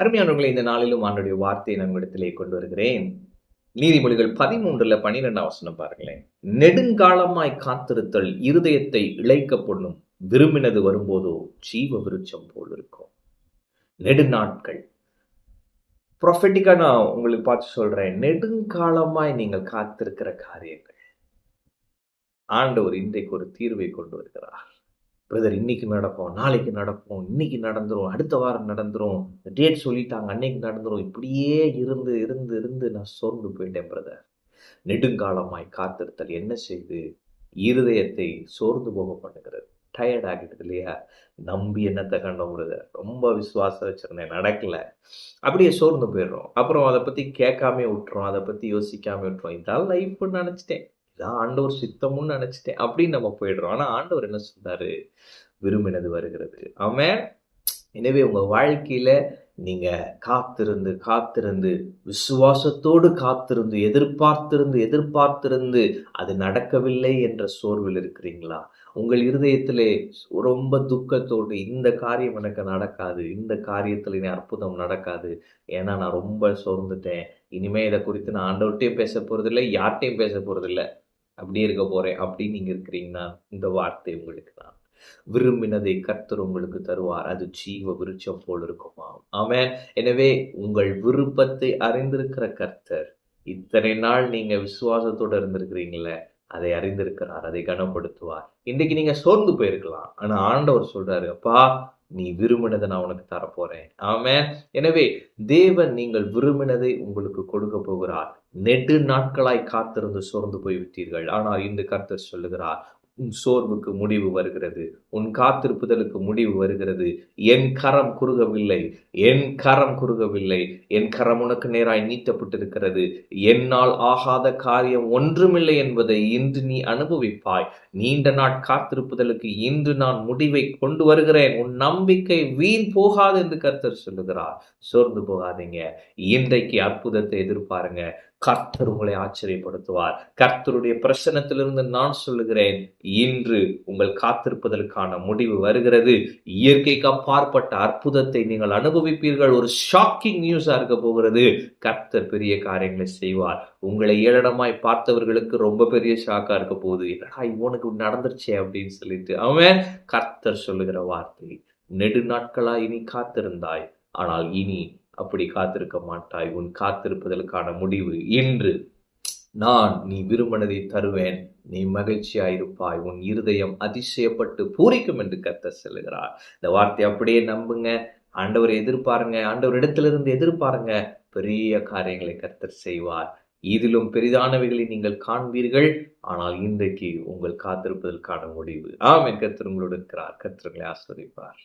அருமையானவர்களை இந்த நாளிலும் ஆண்டுடைய வார்த்தையை நம்மிடத்திலே கொண்டு வருகிறேன் நீதிமொழிகள் பதிமூன்றுல பனிரெண்டாம் வசனம் பாருங்களேன். நெடுங்காலமாய் காத்திருத்தல் இருதயத்தை இழைக்க பொண்ணும் விரும்பினது வரும்போதோ ஜீவ விருட்சம் போல் இருக்கும். நெடுநாட்கள். ப்ரொஃபட்டிக்கா நான் உங்களுக்கு பார்த்து சொல்றேன். நெடுங்காலமாய் நீங்கள் காத்திருக்கிற காரியங்கள். ஆண்டவர் இன்றைக்கு ஒரு தீர்வை கொண்டு வருகிறார். பிரதர் இன்னைக்கு நடக்கும் நாளைக்கு நடக்கும் இன்னைக்கு நடந்துடும் அடுத்த வாரம் நடந்துடும் டேட் சொல்லிட்டாங்க அன்னைக்கு நடந்துடும் இப்படியே இருந்து இருந்து இருந்து நான் சோர்ந்து போயிட்டேன் பிரதர் நெடுங்காலமாய் காத்திருத்தல் என்ன செய்து? இருதயத்தை சோர்ந்து போக பண்ணுகிறது. டயர்ட் ஆகிடுது இல்லையா? நம்பி என்னத்தை கண்டோம் பிரதர் ரொம்ப விசுவாசம் வச்சிருந்தேன் நடக்கல. அப்படியே சோர்ந்து போயிடுறோம். அப்புறம் அதை பற்றி கேட்காம விட்டுறோம் அதை பற்றி யோசிக்காமல் விட்டுறோம். இதான் லைஃப்னு நினச்சிட்டேன். இதான் ஆண்டவர் சித்தமுன்னு நினைச்சிட்டேன். அப்படின்னு நம்ம போயிடுறோம். ஆனா ஆண்டவர் என்ன சொல்றாரு? விரும்பினது வருகிறது. அவன் எனவே உங்க வாழ்க்கையில நீங்க காத்திருந்து காத்திருந்து விசுவாசத்தோடு காத்திருந்து எதிர்பார்த்திருந்து எதிர்பார்த்திருந்து அது நடக்கவில்லை என்ற சோர்வில் இருக்கிறீங்களா? உங்கள் இருதயத்திலே ரொம்ப துக்கத்தோடு இந்த காரியம் எனக்கு நடக்காது இந்த காரியத்தில் இனி அற்புதம் நடக்காது. ஏன்னா நான் ரொம்ப சோர்ந்துட்டேன். இனிமே இதை குறித்து நான் ஆண்டவர்கிட்டையும் பேச போறதில்லை யார்கிட்டையும் பேச போறதில்லை. அப்படி இருக்க போகிறேன் அப்படின்னு நீங்கள் இருக்கிறீங்கன்னா இந்த வார்த்தை உங்களுக்கு தான். விரும்பினதை கர்த்தர் உங்களுக்கு தருவார். அது ஜீவ விருட்சம் போல் இருக்குமா? ஆமென். எனவே உங்கள் விருப்பத்தை அறிந்திருக்கிற கர்த்தர் இத்தனை நாள் நீங்க விசுவாசத்தோட இருந்திருக்கிறீங்களே அதை அறிந்திருக்கிறார் அதை கனப்படுத்துவார். இன்னைக்கு நீங்க சோர்ந்து போயிருக்கலாம். ஆனா ஆண்டவர் சொல்றாரு அப்பா நீ விரும்பினதை நான் உனக்கு தரப்போறேன். ஆமென். எனவே தேவன் நீங்கள் விரும்பினதை உங்களுக்கு கொடுக்க போகிறார். நெடு நாட்களாய் காத்திருந்து சோர்ந்து போய்விட்டீர்கள். ஆனால் இந்த கர்த்தர் சொல்லுகிறார் உன் சோர்வுக்கு முடிவு வருகிறது. உன் காத்திருப்புதலுக்கு முடிவு வருகிறது. என் கரம் குறுகவில்லை. என் கரம் குறுகவில்லை. என் கரம் உனக்கு நேராய் நீட்டப்பட்டிருக்கிறது. என்னால் ஆகாத காரியம் ஒன்றுமில்லை என்பதை இன்று நீ அனுபவிப்பாய். நீண்ட நாட் காத்திருப்புதலுக்கு இன்று நான் முடிவை கொண்டு வருகிறேன். உன் நம்பிக்கை வீண் போகாது என்று கர்த்தர் சொல்லுகிறார். சோர்ந்து போகாதீங்க. இன்றைக்கு அற்புதத்தை எதிர்பாருங்க. கர்த்தர் உங்களை ஆச்சரியப்படுத்துவார். கர்த்தருடைய பிரசனத்திலிருந்து நான் சொல்லுகிறேன் இன்று உங்கள் காத்திருப்பதற்கான முடிவு வருகிறது. இயற்கைக்கு அப்பாற்பட்ட அற்புதத்தை நீங்கள் அனுபவிப்பீர்கள். ஒரு ஷாக்கிங் நியூஸா இருக்க போகிறது. கர்த்தர் பெரிய காரியங்களை செய்வார். உங்களை ஏளனமாய் பார்த்தவர்களுக்கு ரொம்ப பெரிய ஷாக்கா இருக்க போகுது. என்னடா இவனுக்கு நடந்துருச்சே அப்படின்னு சொல்லிட்டு. அவன் கர்த்தர் சொல்லுகிற வார்த்தை நெடு நாட்களா இனி காத்திருந்தாய். ஆனால் இனி அப்படி காத்திருக்க மாட்டாய். உன் காத்திருப்பதற்கான முடிவு இன்று. நான் நீ விரும்பினதை தருவேன். நீ மகிழ்ச்சியாயிருப்பாய். உன் இருதயம் அதிசயப்பட்டு பூரிக்கும் என்று கத்த செல்கிறார் இந்த வார்த்தை அப்படியே நம்புங்க. ஆண்டவர் எதிர்பாருங்க. ஆண்டவர் இடத்திலிருந்து எதிர்பாருங்க. பெரிய காரியங்களை கர்த்தர் செய்வார். இதிலும் பெரிதானவைகளை நீங்கள் காண்பீர்கள். ஆனால் இன்றைக்கு உங்கள் காத்திருப்பதற்கான முடிவு. ஆம் என் கர்த்தர் உங்களோடு இருக்கிறார். கர்த்தர்களை ஆஸ்வதிப்பார்.